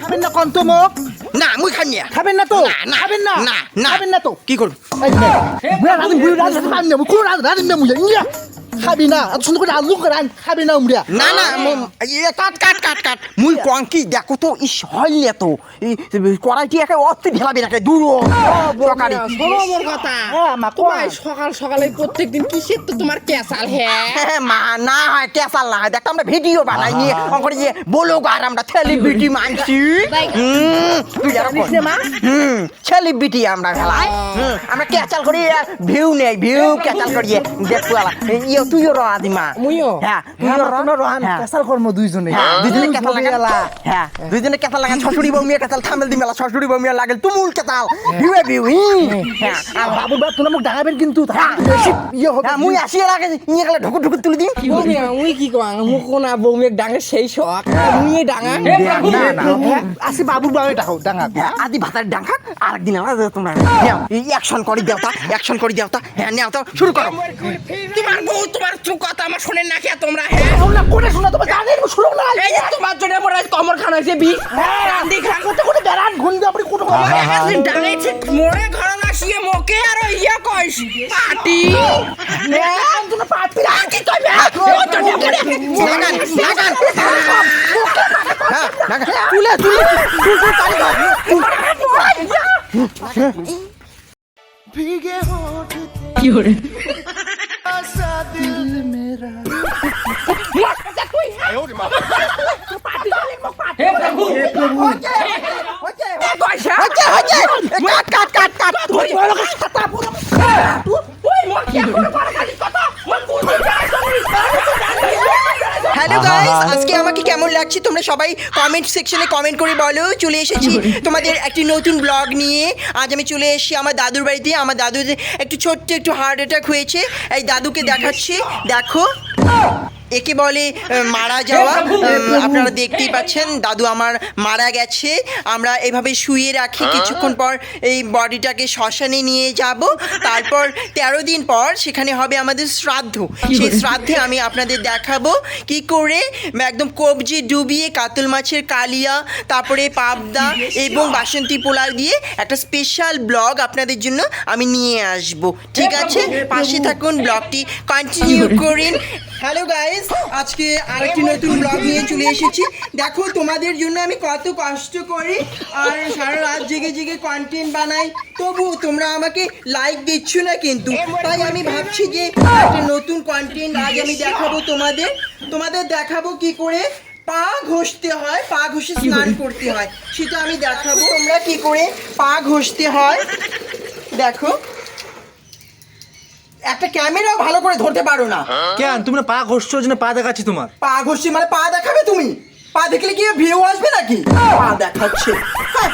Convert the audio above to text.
খাবেন না কন্ত মোক না মুই খাম না। খাবেন না তো? না, না, খাবেন না? না, না। খাবেন না তো? কি করবি? এই নে, মুয়া রাঁধুন, মুয়া রাঁধুন, রাঁধুন না, মুই কোনো রাঁধুন, রাঁধুন না, মুয়া, ইয়া। খাবি না এত সুন্দর করে আলু করে রাঁধ, খাবি না উমরিয়া। না না মম- কাট কাট কাট কাট। মুই কং দেখো তো ইস হইলে তো। কড়াইটি একে অতি ঢেলাবি নাকি দূর তরকারি শোনো কথা। মা, তোমার সকাল সকালে প্রত্যেকদিন কিসের তো তোমার ক্যাসাল হ্যাঁ? মা না হয় কেসাল না হয়। দেখ আমরা ভিডিও বানাই নিয়ে অঙ্করে যে বলো আর আমরা সেলিব্রিটি মানছি। তুই মা? সেলিব্রিটি আমরা খেলাই হুম, আমরা ক্যাচাল করি ভিউ নেই ভিউ ক্যাচাল করি দেখো আলা ইয়ে। তুইও র আদিমা মুইও? হ্যাঁ হ্যাঁ, তুইও র তোমরা রহান, হ্যাঁ। কর্ম দুইজনে হ্যাঁ, দুইজনে দুই কেতাল জনে হ্যাঁ দুইজনে কেতাল লাগান শ্বশুরি বউ মিয়া কেতাল থামেল দি মেলা শ্বশুরি বউ মিয়া লাগেল তুমুল কেতাল ভিউ ভিউ হ্যাঁ আর বাবুর বাপ তোমরা মোক ডাঙাবেন কিন্তু বেশি ইয়ে হবে হ্যাঁ মুই আসি এর আগে ইয়ে গেলে ঢুকু ঢুকু তুলে দিন মুই কি কং মুখ কোনা বৌমি ডাঙে সেই শখ মুই ডাঙা না না আসি বাবুর বাবা ডাঙা হ্যাঁ, আদি ভাতার ডাঙ্কা আরেকদিন আমরা তোমরা নেও অ্যাকশন করি দেওতা অ্যাকশন করি দেওতা হ্যাঁ নেও তো শুরু করো তোমার বউ তোমার চুপ কথা আমার শুনে না কে তোমরা হ্যাঁ তোমরা কোনে শোনা তোমার জানেন শুনো না এই যে তোমার জন্য আমার আজ কমর খান হয়েছে বি রান্দি খান কোটে কোটে বেড়ান ঘুন দিয়ে আপনি কোটে কোটে ডাঙে ঠিক মোড়ে ঘর আসিয়ে মোকে আর ইয়া কইস পাটি তোমরা পাপি কি কইবে লাগান লাগান হ্যাঁ লাগান তুলে তুলে তুলে তুলে তালি কর। भीगे होठ दिल मेरा হচ্ছে হচ্ছে কাট কাট কাট কাট হ্যালো গাইস আজকে আমাকে কেমন লাগছে? তোমরা সবাই কমেন্ট সেকশনে কমেন্ট করে বলো। চলে এসেছি তোমাদের একটি নতুন ব্লগ নিয়ে। আজ আমি চলে এসেছি আমার দাদুর বাড়িতে। আমার দাদুর একটু ছোট্ট একটু হার্ট অ্যাটাক হয়েছে। এই দাদুকে দেখাচ্ছি। দেখো। একে বলে মারা যাওয়া। আপনারা দেখতেই পাচ্ছেন দাদু আমার মারা গেছে। আমরা এভাবে শুয়ে রাখি কিছুক্ষণ পর এই বডিটাকে শ্মশানে নিয়ে যাব। তারপর তেরো দিন পর সেখানে হবে আমাদের শ্রাদ্ধ। সেই শ্রাদ্ধে আমি আপনাদের দেখাবো কি করে একদম কবজি ডুবিয়ে কাতল মাছের কালিয়া তারপরে পাবদা এবং বাসন্তী পোলাও দিয়ে একটা স্পেশাল ব্লগ আপনাদের জন্য আমি নিয়ে আসব। ঠিক আছে? পাশে থাকুন ব্লগটি কন্টিনিউ করুন। হ্যালো গাইস আজকে আরেকটি নতুন ব্লগ নিয়ে চলে এসেছি। দেখো তোমাদের জন্য আমি কত কষ্ট করি। আর সারা রাত জেগে জেগে কন্টেন্ট বানাই। তবু তোমরা আমাকে লাইক দিচ্ছ না কিন্তু। তাই আমি ভাবছি যে একটা নতুন কন্টেন্ট আজ আমি দেখাবো তোমাদের। তোমাদের দেখাবো কি করে? পা ঘষতে হয় পা ঘষে স্নান করতে হয়। সেটা আমি দেখাবো। তোমরা কি করে পা ঘষতে হয়? দেখো। একটা ক্যামেরাও ভালো করে ধরতে পারো না। কেন? তুমি না পা ঘষছো ওই জন্য পা দেখাচ্ছি তোমার। পা ঘষছি মানে পা দেখাবে তুমি? পা দেখলে কি ভিউ আসবে নাকি? পা দেখাচ্ছে। হ্যাঁ,